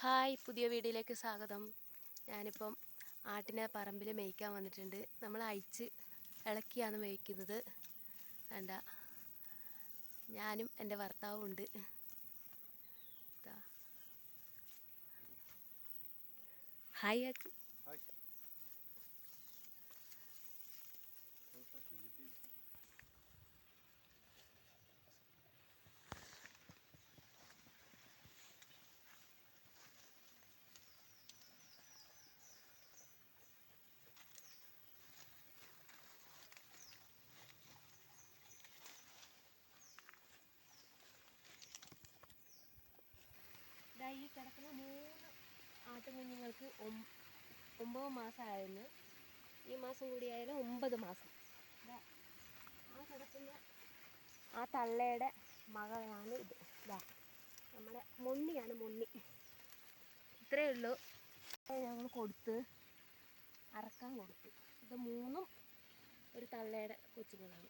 Hi പുതിയ വീഡിയോയിലേക്ക് സ്വാഗതം. ഞാനിപ്പം ആട്ടിനെ പറമ്പിൽ മേയ്ക്കാൻ വന്നിട്ടുണ്ട്. നമ്മൾ അയച്ച് ഇളക്കിയാണ് മേയ്ക്കുന്നത്. വേണ്ട. ഞാനും എന്റെ ഭർത്താവും ഉണ്ട്. ഹായ് ആക്ക്. ഈ കിടക്കുന്ന മൂന്ന് ആട്ടുകുഞ്ഞുങ്ങൾക്ക് ഒമ്പത് മാസമായിരുന്നു. ഈ മാസം കൂടി ആയാലും ഒമ്പത് മാസം. ആ കിടക്കുന്ന ആ തള്ളയുടെ മകളാണ് ഇത്. ഇതാ നമ്മുടെ മൊണ്ണിയാണ് മൊണ്ണി ഇത്രയേ ഉള്ളൂ. ഞങ്ങൾ കൊടുത്ത് അറക്കാൻ കൊടുത്തു. ഇത് മൂന്നും ഒരു തള്ളയുടെ കൊച്ചുങ്ങളാണ്.